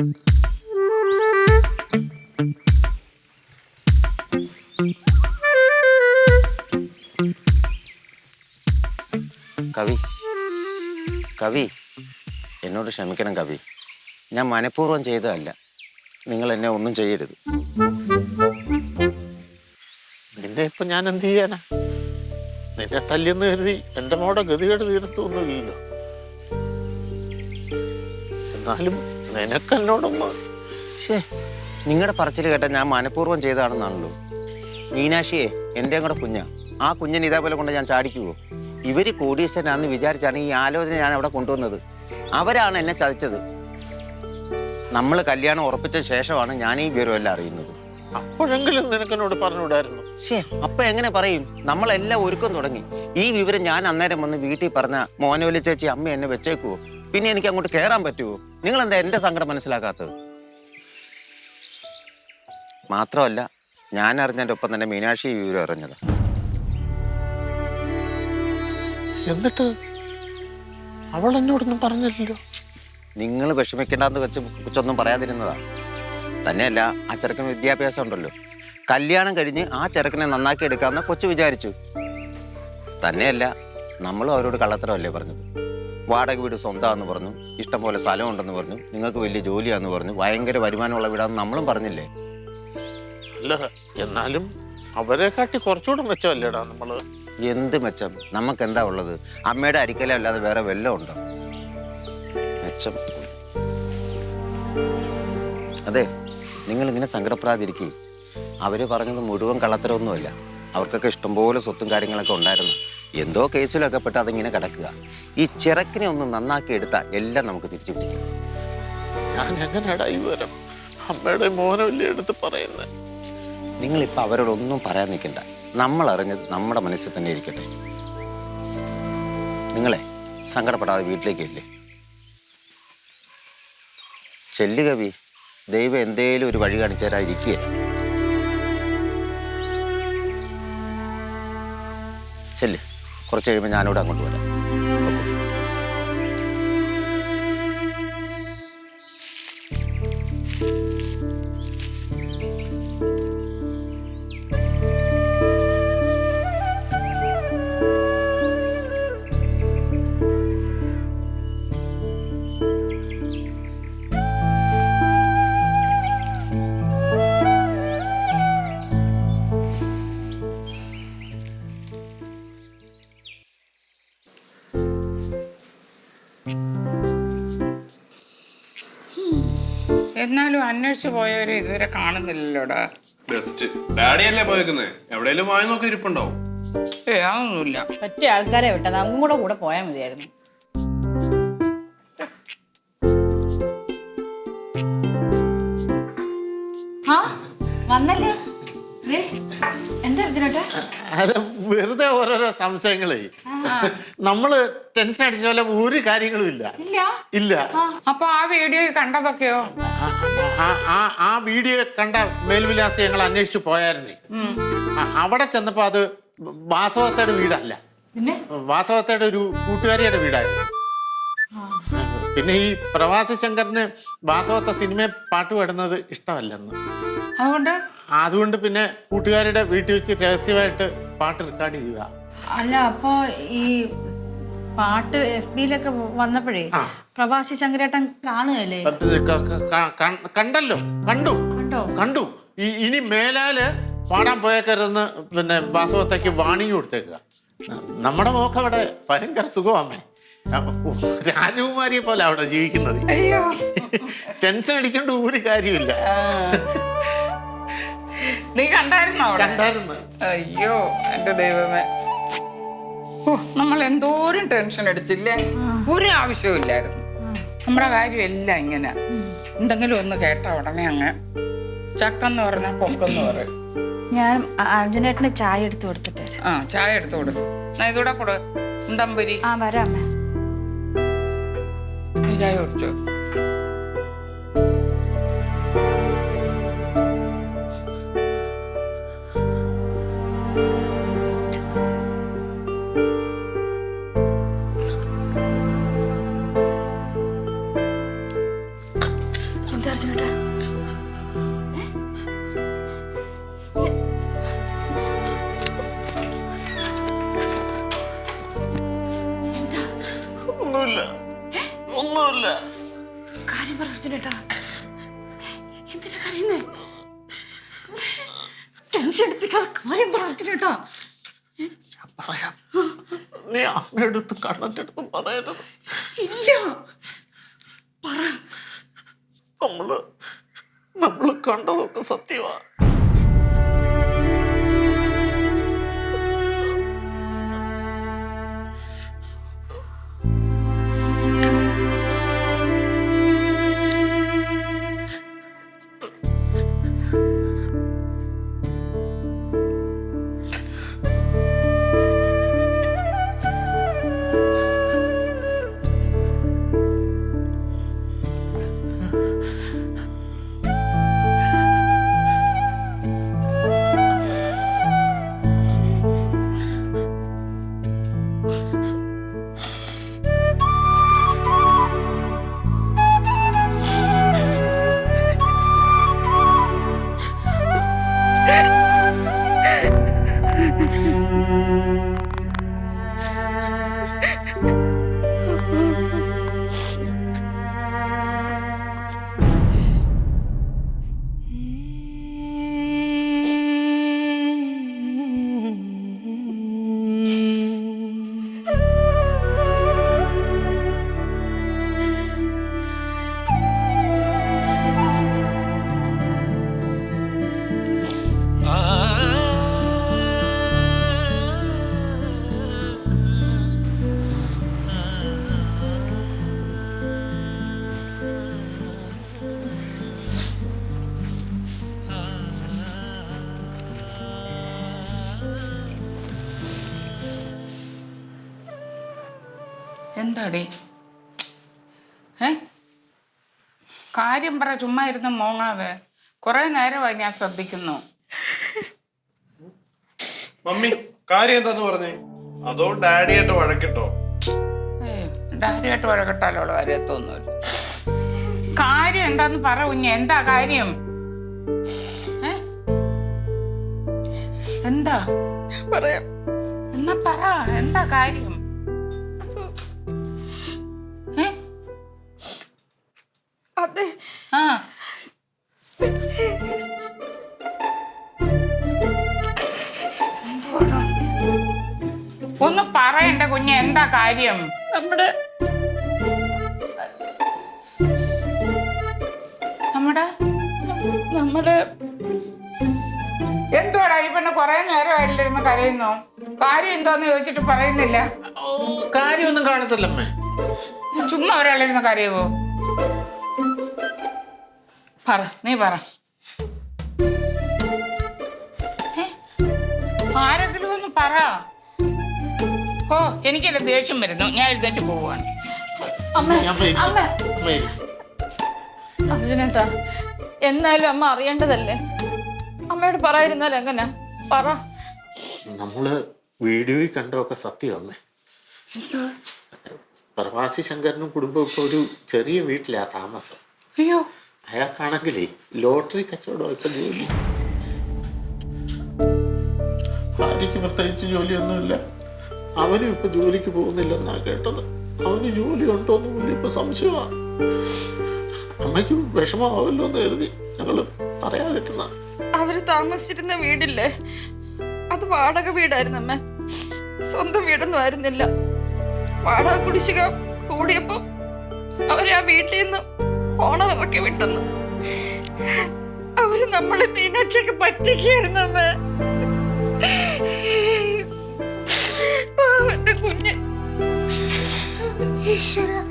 കവി. കവി. എന്നോട് ക്ഷമിക്കണം കവി. ഞാൻ മനഃപൂർവം ചെയ്തതല്ല. നിങ്ങൾ എന്നെ ഒന്നും ചെയ്യരുത്. നിന്നെ ഇപ്പൊ ഞാൻ എന്ത് ചെയ്യാനാ? നിന്നെ തല്ലിയെന്ന് കരുതി എന്റെ മോടെ ഗതികേട് തീർത്തൊന്നുമില്ലല്ലോ എന്നാലും നിനക്ക് എന്നോടൊന്ന് ഛേ നിങ്ങളുടെ പറച്ചിൽ കേട്ട ഞാൻ മനഃപൂർവം ചെയ്തതാണെന്നാണല്ലോ. മീനാക്ഷിയെ എന്റെയും കൂടെ കുഞ്ഞ. ആ കുഞ്ഞിനെ ഇതേപോലെ കൊണ്ട് ഞാൻ ചാടിക്കുവോ? ഇവർ കോടീശ്വരനാന്ന് വിചാരിച്ചാണ് ഈ ആലോചന ഞാൻ അവിടെ കൊണ്ടുവന്നത്. അവരാണ് എന്നെ ചതിച്ചത്. നമ്മൾ കല്യാണം ഉറപ്പിച്ച ശേഷമാണ് ഞാൻ ഈ വിവരമെല്ലാം അറിയുന്നത്. അപ്പോഴെങ്കിലും നിനക്ക് എന്നോട് പറഞ്ഞുവിടായിരുന്നു ശേ അപ്പൊ എങ്ങനെ പറയും? നമ്മളെല്ലാം ഒരുക്കം തുടങ്ങി. ഈ വിവരം ഞാൻ അന്നേരം വന്ന് വീട്ടിൽ പറഞ്ഞ മോനവലി ചേച്ചി അമ്മ എന്നെ വെച്ചേക്കുവോ? പിന്നെ എനിക്ക് അങ്ങോട്ട് കയറാൻ പറ്റുമോ നിങ്ങൾ എന്താ എന്റെ സങ്കടം മനസ്സിലാക്കാത്തത്? മാത്രമല്ല ഞാൻ അറിഞ്ഞതിന്റെ ഒപ്പം തന്നെ മീനാക്ഷി ഈ വിവരം അറിഞ്ഞത്. എന്നിട്ട് അവൾ എന്നോടൊന്നും പറഞ്ഞില്ലല്ലോ? നിങ്ങൾ വിഷമിക്കേണ്ടെന്ന് വെച്ച് കുറിച്ചൊന്നും പറയാതിരുന്നതാ. തന്നെയല്ല ആ ചെറുക്കന് വിദ്യാഭ്യാസം ഉണ്ടല്ലോ. കല്യാണം കഴിഞ്ഞ് ആ ചെറുക്കനെ നന്നാക്കി എടുക്കാമെന്ന് കൊച്ചു വിചാരിച്ചു. തന്നെയല്ല നമ്മളും അവരോട് കള്ളത്തരമല്ലേ പറഞ്ഞത്? വാടക വീട് സ്വന്തമാണെന്ന് പറഞ്ഞു ഇഷ്ടം പോലെ സ്ഥലമുണ്ടെന്ന് പറഞ്ഞു നിങ്ങൾക്ക് വലിയ ജോലിയാന്ന് പറഞ്ഞു ഭയങ്കര വരുമാനമുള്ള വീടാന്ന് നമ്മളും പറഞ്ഞില്ലേ? അല്ല എന്നാലും അവരെ കാട്ടി കുറച്ചുകൂടെ മെച്ചമല്ലേടാ നമ്മൾ? എന്ത് മെച്ചം? നമുക്ക് എന്താ ഉള്ളത്? അമ്മയുടെ അരിക്കല അല്ലാതെ വേറെ വല്ലതും ഉണ്ടോ? മെച്ചം. അതെ നിങ്ങൾ ഇങ്ങനെ സങ്കടപ്പെടാതിരിക്കും. അവർ പറഞ്ഞത് മുഴുവൻ കള്ളത്തരമൊന്നുമല്ല. അവർക്കൊക്കെ ഇഷ്ടംപോലെ സ്വത്തും കാര്യങ്ങളൊക്കെ ഉണ്ടായിരുന്നു. എന്തോ കേസിലൊക്കെ പെട്ട് അതിങ്ങനെ കിടക്കുക. ഈ ചിറക്കിനെ ഒന്ന് നന്നാക്കി എടുത്താൽ എല്ലാം നമുക്ക് തിരിച്ചു പിടിക്കാം. ഞാൻ എങ്ങനെയാടാ ഈ വരം അമ്മയുടെ മോനല്ലേ എടുത്ത് പറയുന്നത് നിങ്ങളിപ്പോൾ അവരോടൊന്നും പറയാൻ നിൽക്കണ്ട. നമ്മൾ അറിഞ്ഞത് നമ്മുടെ മനസ്സിൽ തന്നെ ഇരിക്കട്ടെ. നിങ്ങളെ സങ്കടപ്പെടാതെ വീട്ടിലേക്ക് ഇല്ലേ ചെല്ലു കവി. ദൈവം എന്തേലും ഒരു വഴി കാണിച്ചു ചെല്ല്. കുറച്ച് കഴിയുമ്പോൾ ഞാനിവിടെ അങ്ങോട്ട് വരാം. എന്നാലും അന്വേഷിച്ചു പോയവരെ ഇതുവരെ കാണുന്നില്ലല്ലോടാ. ബെസ്റ്റ് ഡാഡിയല്ലേ പോയേക്കുന്നേ? എവിടെയെങ്കിലും വാങ്ങി നോക്കി ഇരിപ്പുണ്ടാവും ഏ അതൊന്നുമില്ല. പറ്റിയ ആൾക്കാരെ വിട്ടാ നമുക്കും കൂടെ കൂടെ പോയാൽ മതിയായിരുന്നു. ഓരോരോ സംശയങ്ങളേ. നമ്മൾ ടെൻഷൻ അടിച്ച പോലെ ഒരു കാര്യങ്ങളും ഇല്ല. ഇല്ല? അപ്പൊ ആ വീഡിയോ കണ്ടതൊക്കെയോ? ആ- വീഡിയോ കണ്ട മേൽവിലാസം ഞങ്ങൾ അന്വേഷിച്ചു പോയായിരുന്നേ. അവിടെ ചെന്നപ്പോ അത് വാസവത്തയുടെ വീടല്ല. വാസവത്തയുടെ ഒരു കൂട്ടുകാരിയുടെ വീടായിരുന്നു. പിന്നെ ഈ പ്രവാസി ശങ്കറിന് വാസവത്ത സിനിമയെ പാട്ട് പാടുന്നത് ഇഷ്ടമല്ലെന്ന്. അതുകൊണ്ട്? അതുകൊണ്ട് പിന്നെ കൂട്ടുകാരുടെ വീട്ടിൽ വെച്ച് രഹസ്യമായിട്ട് പാട്ട് റെക്കോർഡ് ചെയ്തതാ അല്ല അപ്പോ ഈ പാട്ട് എഫ് ബിയിലൊക്കെ വന്നപ്പോഴേ പ്രവാസി ശങ്കരേട്ടൻ കാണുകയല്ലേ? കണ്ടല്ലോ കണ്ടു. കണ്ടോ? കണ്ടു. ഈ ഇനി മേലാൽ പാടാൻ പോയേക്കരുതെന്ന് പിന്നെ വാസവത്തേക്ക് വാണിംഗ് കൊടുത്തേക്കുക. നമ്മുടെ മോക്ക് അവിടെ ഭയങ്കര സുഖമാമേ രാജകുമാരിയെ പോലെ അവിടെ ജീവിക്കുന്നത്. ടെൻഷൻ അടിക്കേണ്ട ഒരു കാര്യമില്ല നീ കണ്ടായിരുന്നോ കണ്ടായിരുന്നു. അയ്യോ എന്റെ ദൈവമേ. നമ്മൾ എന്തോരം ടെൻഷൻ അടിച്ചില്ലേ? ഒരു ആവശ്യമില്ലായിരുന്നു നമ്മുടെ കാര്യം എല്ലാം ഇങ്ങനെ. എന്തെങ്കിലും ഒന്ന് കേട്ട ഉടനെ അങ്ങ് ചക്കെന്ന് പറഞ്ഞാൽ പൊക്കെന്ന് പറയും. ഞാൻ അർജുനേട്ടന് ചായ എടുത്തു കൊടുത്തിട്ട് ആ ചായ എടുത്തു കൊടുക്കും. ഇതൂടെ കൊടു ഉണ്ടമ്പരി. ആ വരാം അമ്മേ നീ ചായ കുടിച്ചോ? കാര്യം പറ അർജുനേട്ടാ എന്തിനാ കരയുന്നേ? ടെൻഷൻ എടുപ്പിക്കാതെ കാര്യം പറ അർജുനേട്ടാ പറയാം. നീ അമ്മയെടുത്ത് കണ്ണന്റെ അടുത്ത് പറയരുത്. ഇല്ല. പറ. നമ്മൾ നമ്മൾ കണ്ടതൊക്കെ സത്യമാ എന്താടി? ഏ? കാര്യം പറ ചുമ്മാ ഇരുന്ന് മോങ്ങാതെ. കുറെ നേരമായി ഞാൻ ശ്രദ്ധിക്കുന്നു. മമ്മി കാര്യം എന്താന്ന് പറഞ്ഞേ? അതോ ഡാഡിയായിട്ട് വഴക്കിട്ടോ? ഡാഡിയായിട്ട് വഴക്കിട്ടാലുള്ള തോന്നുന്നു കാര്യം എന്താന്ന് പറ കുഞ്ഞ. എന്താ കാര്യം? എന്താ? പറയാ. എന്നാ പറ എന്താ കാര്യം? കുഞ്ഞ് എന്താ കാര്യം? നമ്മുടെ നമ്മുടെ നമ്മുടെ എന്തുവാടാ ഈ പെണ്ണ് നേരം നേരമായില്ലിരുന്ന് കരയുന്നു? കാര്യം എന്തോന്ന് ചോദിച്ചിട്ട് പറയുന്നില്ല. കാര്യമൊന്നും കാണത്തില്ലമ്മേ. ചുമ്മാ ഒരാളിരുന്ന് കരയുവോ? പറ നീ പറ? ആരെങ്കിലും ഒന്ന് പറ. ഓ എനിക്കെന്റെ ദേഷ്യം വരുന്നു. ഞാൻ എഴുന്നേറ്റ് പോവാണ് അമ്മ അമ്മ ഇരി. അമ്മ. അമ്മ ഇരി. അർജുനേട്ടാ എന്നാലും അമ്മ അറിയേണ്ടതല്ലേ? അമ്മയോട് പറയാതിരുന്നാൽ എങ്ങനെ പറ. നമ്മൾ വീഡിയോയിൽ കണ്ടതൊക്കെ സത്യം അമ്മ. പ്രവാസി ശങ്കരനും കുടുംബവും ഇപ്പൊ ഒരു ചെറിയ വീട്ടിലാ താമസം. അയ്യോ. അയാൾക്കാണെങ്കിലേ ലോട്ടറി കച്ചവടം ഇപ്പൊ ജോലി. ഭാര്യയ്ക്ക് പ്രത്യേകിച്ച് ജോലിയൊന്നുമില്ല. അവനും ഇപ്പൊ ജോലിക്ക് പോകുന്നില്ലെന്നാ കേട്ടത്. അവന് ജോലി ഉണ്ടോന്ന് പോലും ഇപ്പൊ സംശയമാണ് അമ്മയ്ക്ക് വിഷമാവല്ലോ എന്ന് കരുതി ഞങ്ങൾ പറയാതിരുന്ന അവർ താമസിച്ചിരുന്ന വീടില്ലേ? അത് വാടക വീടായിരുന്നു അമ്മ. സ്വന്തം വീടൊന്നും ആയിരുന്നില്ല. വാടക കുടിശ്ശിക കൂടിയപ്പോ അവരെ ആ വീട്ടിൽ നിന്ന് ഓണർ ഇറക്കി വിട്ടെന്ന്. അവർ നമ്മളെ മീനാക്ഷിക്ക് പറ്റിക്കായിരുന്നു അമ്മ. Shut up.